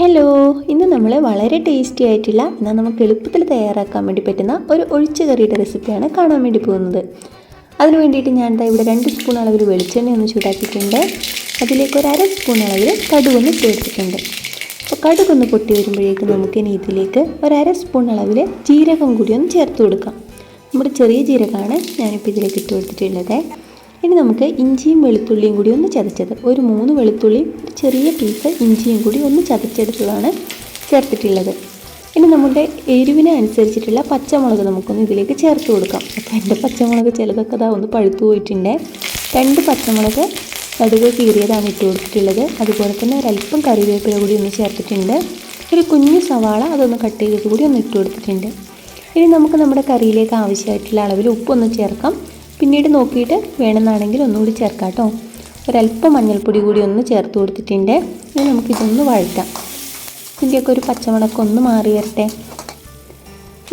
Hello ഇന്ന് നമ്മൾ വളരെ ടേസ്റ്റി ആയിട്ടുള്ള എന്നാൽ നമുക്ക് എളുപ്പത്തിൽ തയ്യാറാക്കാൻ വേണ്ടി പറ്റുന്ന ഒരു ഒഴിച്ചു കറിയുടെ റെസിപ്പിയാണ് കാണാൻ വേണ്ടി പോകുന്നത്. അതിന് വേണ്ടിയിട്ട് ഞാൻ ദാ ഇവിടെ രണ്ട് സ്പൂൺ അളവിൽ വെളിച്ചെണ്ണ ഒന്ന് ചൂടാക്കിയിട്ടുണ്ട്. അതിലേക്ക് ഒരു അര സ്പൂൺ അളവിൽ കടുകൊന്ന് ചേർത്തിട്ടുണ്ട് അപ്പോൾ കടുകൊന്ന് പൊട്ടി വരുമ്പോഴേക്കും നമുക്കിനി ഇതിലേക്ക് ഒരു അര സ്പൂൺ അളവിൽ ജീരകം കൂടി ഒന്ന് ചേർത്ത് കൊടുക്കാം. നമ്മുടെ ചെറിയ ജീരകമാണ് ഞാനിപ്പോൾ ഇതിലേക്ക് ഇട്ട് കൊടുത്തിട്ടുള്ളത്. ഇനി നമുക്ക് ഇഞ്ചിയും വെളുത്തുള്ളിയും കൂടി ഒന്ന് ചതച്ചത്. ഒരു മൂന്ന് വെളുത്തുള്ളിയും ഒരു ചെറിയ പീസ് ഇഞ്ചിയും കൂടി ഒന്ന് ചതച്ചെടുത്തതാണ് ചേർത്തിട്ടുള്ളത്. ഇനി നമ്മുടെ എരിവിന് അനുസരിച്ചിട്ടുള്ള പച്ചമുളക് നമുക്കൊന്ന് ഇതിലേക്ക് ചേർത്ത് കൊടുക്കാം. അപ്പോൾ എന്റെ പച്ചമുളക് ചിലതൊക്കെ അതാ ഒന്ന് പഴുത്തു പോയിട്ടുണ്ട്. രണ്ട് പച്ചമുളക് കടുക് കീറിയതാണ് ഇട്ട് കൊടുത്തിട്ടുള്ളത്. അതുപോലെ തന്നെ ഒരല്പം കറിവേപ്പില കൂടി ഒന്ന് ചേർത്തിട്ടുണ്ട്. ഒരു കുഞ്ഞു സവാള അതൊന്ന് കട്ട് ചെയ്തത് കൂടി ഒന്ന് ഇട്ട് കൊടുത്തിട്ടുണ്ട്. ഇനി നമുക്ക് നമ്മുടെ കറിയിലേക്ക് ആവശ്യമായിട്ടുള്ള അളവിൽ ഉപ്പൊന്ന് ചേർക്കാം. പിന്നീട് നോക്കിയിട്ട് വേണമെന്നാണെങ്കിൽ ഒന്നുകൂടി ചേർക്കാം കേട്ടോ. ഒരല്പം മഞ്ഞൾപ്പൊടി കൂടി ഒന്ന് ചേർത്ത് കൊടുത്തിട്ടുണ്ട്. ഇനി നമുക്കിതൊന്ന് വഴറ്റാം. ഇതിന്റെയൊക്കെ ഒരു പച്ചമുളക് ഒന്ന് മാറി വരട്ടെ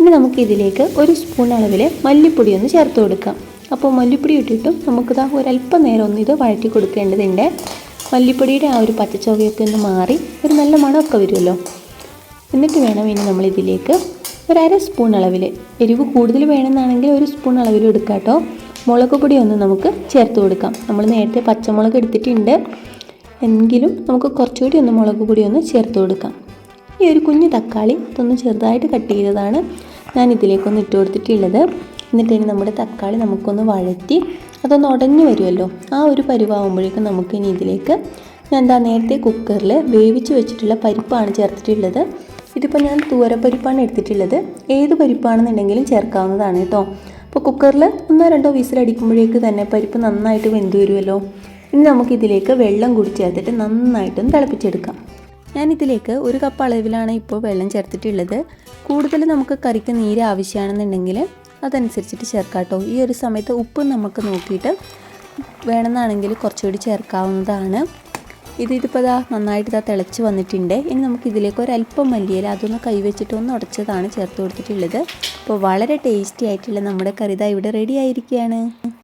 ഇനി നമുക്കിതിലേക്ക് ഒരു സ്പൂൺ അളവിൽ മല്ലിപ്പൊടി ഒന്ന് ചേർത്ത് കൊടുക്കാം. അപ്പോൾ മല്ലിപ്പൊടി ഇട്ടിട്ടും നമുക്കിതാ ഒരല്പം നേരം ഒന്ന് ഇത് വഴറ്റി കൊടുക്കേണ്ടതുണ്ട്. മല്ലിപ്പൊടിയുടെ ആ ഒരു പച്ചച്ചുവയൊക്കെ ഒന്ന് മാറി ഒരു നല്ല മണമൊക്കെ വരുമല്ലോ. എന്നിട്ട് വേണം ഇനി നമ്മളിതിലേക്ക് ഒരര സ്പൂൺ അളവിൽ എരിവ് കൂടുതൽ വേണമെന്നാണെങ്കിൽ ഒരു സ്പൂൺ അളവിൽ എടുക്കാം കേട്ടോ. മുളക് ഒന്ന് നമുക്ക് ചേർത്ത് കൊടുക്കാം. നമ്മൾ നേരത്തെ പച്ചമുളക് എടുത്തിട്ടുണ്ട്. എങ്കിലും നമുക്ക് കുറച്ചുകൂടി ഒന്ന് മുളക് പൊടി ഒന്ന് ചേർത്ത് കൊടുക്കാം. ഈ ഒരു കുഞ്ഞ് തക്കാളി അതൊന്ന് ചെറുതായിട്ട് കട്ട് ചെയ്തതാണ് ഞാൻ ഇതിലേക്കൊന്ന് ഇട്ട് കൊടുത്തിട്ടുള്ളത്. എന്നിട്ട് ഇനി നമ്മുടെ തക്കാളി നമുക്കൊന്ന് വഴറ്റി അതൊന്ന് ഉടഞ്ഞു വരുമല്ലോ. ആ ഒരു പരുവാകുമ്പോഴേക്കും നമുക്ക് ഇനി ഇതിലേക്ക് ഞാൻ എന്താ നേരത്തെ കുക്കറിൽ വേവിച്ച് വെച്ചിട്ടുള്ള പരിപ്പാണ് ചേർത്തിട്ടുള്ളത്. ഇതിപ്പോൾ ഞാൻ തൂരപ്പരിപ്പാണ് എടുത്തിട്ടുള്ളത്. ഏത് പരിപ്പാണെന്നുണ്ടെങ്കിലും ചേർക്കാവുന്നതാണ് കേട്ടോ. അപ്പോൾ കുക്കറിൽ ഒന്നോ രണ്ടോ വിസിലടിക്കുമ്പോഴേക്ക് തന്നെ പരിപ്പ് നന്നായിട്ട് വെന്ത് വരുമല്ലോ. ഇനി നമുക്കിതിലേക്ക് വെള്ളം കൂടി ചേർത്തിട്ട് നന്നായിട്ടൊന്ന് തിളപ്പിച്ചെടുക്കാം. ഞാനിതിലേക്ക് ഒരു കപ്പ് അളവിലാണ് ഇപ്പോൾ വെള്ളം ചേർത്തിട്ടുള്ളത്. കൂടുതൽ നമുക്ക് കറിക്ക് നീര് ആവശ്യമാണെന്നുണ്ടെങ്കിൽ അതനുസരിച്ചിട്ട് ചേർക്കാം കേട്ടോ. ഈ ഒരു സമയത്ത് ഉപ്പ് നമുക്ക് നോക്കിയിട്ട് വേണമെന്നാണെങ്കിൽ കുറച്ചുകൂടി ചേർക്കാവുന്നതാണ്. ഇത് ഇതിപ്പോൾ ഇതാ നന്നായിട്ട് ഇതാ തിളച്ച് വന്നിട്ടുണ്ട്. ഇനി നമുക്ക് ഇതിലേക്ക് ഒരല്പം മല്ലിയില അതൊന്ന് കൈവച്ചിട്ട് ഒന്ന് ഉടച്ചതാണ് ചേർത്ത് കൊടുത്തിട്ടുള്ളത്. അപ്പോൾ വളരെ ടേസ്റ്റി ആയിട്ടുള്ള നമ്മുടെ കറി ഇതാ ഇവിടെ റെഡി ആയിരിക്കുകയാണ്